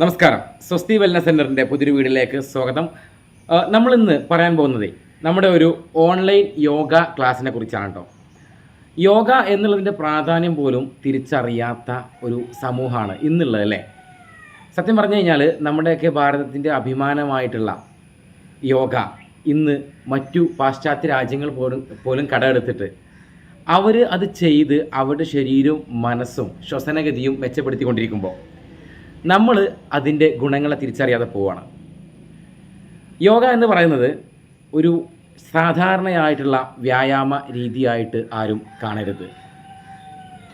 നമസ്കാരം. സ്വസ്തി വെൽനസ് സെന്ററിന്റെ പുതിയൊരു വീഡിയോയിലേക്ക് സ്വാഗതം. നമ്മളിന്ന് പറയാൻ പോകുന്നത് നമ്മുടെ ഒരു ഓൺലൈൻ യോഗ ക്ലാസ്സിനെ കുറിച്ചാണ് കേട്ടോ യോഗ എന്നുള്ളതിന്റെ പ്രാധാന്യം പോലും തിരിച്ചറിയാത്ത ഒരു സമൂഹമാണ് ഇന്നുള്ളത് അല്ലേ? സത്യം പറഞ്ഞു കഴിഞ്ഞാൽ നമ്മുടെയൊക്കെ ഭാരതത്തിന്റെ അഭിമാനമായിട്ടുള്ള യോഗ ഇന്ന് മറ്റു പാശ്ചാത്യ രാജ്യങ്ങൾ പോലും പോലും കടമെടുത്തിട്ട് അവർ അത് ചെയ്ത് അവരുടെ ശരീരവും മനസ്സും ശ്വസനഗതിയും മെച്ചപ്പെടുത്തിക്കൊണ്ടിരിക്കുമ്പോൾ നമ്മൾ അതിന്റെ ഗുണങ്ങളെ തിരിച്ചറിയാതെ പോവാണ്. യോഗ എന്ന് പറയുന്നത് ഒരു സാധാരണയായിട്ടുള്ള വ്യായാമ രീതിയായിട്ട് ആരും കാണരുത്.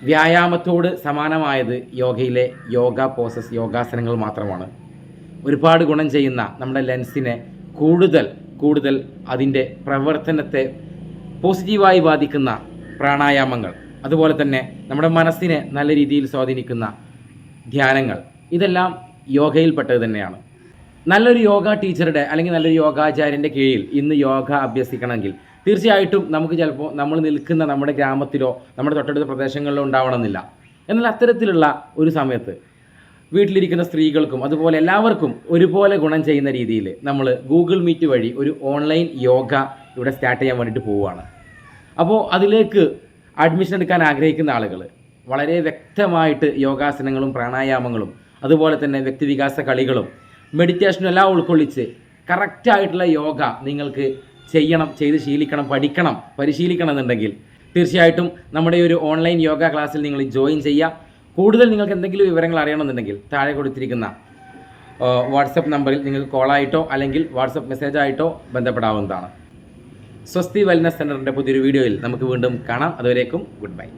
വ്യായാമത്തോട് സമാനമായത് യോഗയിലെ യോഗ പോസസ് യോഗാസനങ്ങൾ മാത്രമാണ്. ഒരുപാട് ഗുണം ചെയ്യുന്ന നമ്മുടെ ലെൻസിനെ കൂടുതൽ കൂടുതൽ അതിന്റെ പ്രവർത്തനത്തെ പോസിറ്റീവായി ബാധിക്കുന്ന പ്രാണായാമങ്ങൾ അതുപോലെ തന്നെ നമ്മുടെ മനസ്സിനെ നല്ല രീതിയിൽ സ്വാധീനിക്കുന്ന ധ്യാനങ്ങൾ ഇതെല്ലാം യോഗയിൽപ്പെട്ടത് തന്നെയാണ്. നല്ലൊരു യോഗ ടീച്ചറുടെ അല്ലെങ്കിൽ നല്ലൊരു യോഗാചാര്യന്റെ കീഴിൽ ഇന്ന് യോഗ അഭ്യസിക്കണമെങ്കിൽ തീർച്ചയായിട്ടും നമുക്ക് ചിലപ്പോൾ നമ്മൾ നിൽക്കുന്ന നമ്മുടെ ഗ്രാമത്തിലോ നമ്മുടെ തൊട്ടടുത്ത പ്രദേശങ്ങളിലോ ഉണ്ടാവണമെന്നില്ല. എന്നാൽ അത്തരത്തിലുള്ള ഒരു സമയത്ത് വീട്ടിലിരിക്കുന്ന സ്ത്രീകൾക്കും അതുപോലെ എല്ലാവർക്കും ഒരുപോലെ ഗുണം ചെയ്യുന്ന രീതിയിൽ നമ്മൾ ഗൂഗിൾ മീറ്റ് വഴി ഒരു ഓൺലൈൻ യോഗ ഇവിടെ സ്റ്റാർട്ട് ചെയ്യാൻ വേണ്ടിയിട്ട് പോവുകയാണ്. അപ്പോൾ അതിലേക്ക് അഡ്മിഷൻ എടുക്കാൻ ആഗ്രഹിക്കുന്ന ആളുകൾ വളരെ വ്യക്തമായിട്ട് യോഗാസനങ്ങളും പ്രാണായാമങ്ങളും അതുപോലെ തന്നെ വ്യക്തിവികാസ കളികളും മെഡിറ്റേഷനും എല്ലാം ഉൾക്കൊള്ളിച്ച് കറക്റ്റായിട്ടുള്ള യോഗ നിങ്ങൾക്ക് ചെയ്യണം ചെയ്ത് ശീലിക്കണം പഠിക്കണം പരിശീലിക്കണം എന്നുണ്ടെങ്കിൽ തീർച്ചയായിട്ടും നമ്മുടെ ഒരു ഓൺലൈൻ യോഗ ക്ലാസ്സിൽ നിങ്ങൾ ജോയിൻ ചെയ്യുക. കൂടുതൽ നിങ്ങൾക്ക് എന്തെങ്കിലും വിവരങ്ങൾ അറിയണമെന്നുണ്ടെങ്കിൽ താഴെ കൊടുത്തിരിക്കുന്ന വാട്സപ്പ് നമ്പറിൽ നിങ്ങൾക്ക് കോളായിട്ടോ അല്ലെങ്കിൽ വാട്സപ്പ് മെസ്സേജായിട്ടോ ബന്ധപ്പെടാവുന്നതാണ്. സ്വസ്തി വെൽനസ് സെന്ററിന്റെ പുതിയൊരു വീഡിയോയിൽ നമുക്ക് വീണ്ടും കാണാം. അതുവരേക്കും ഗുഡ് ബൈ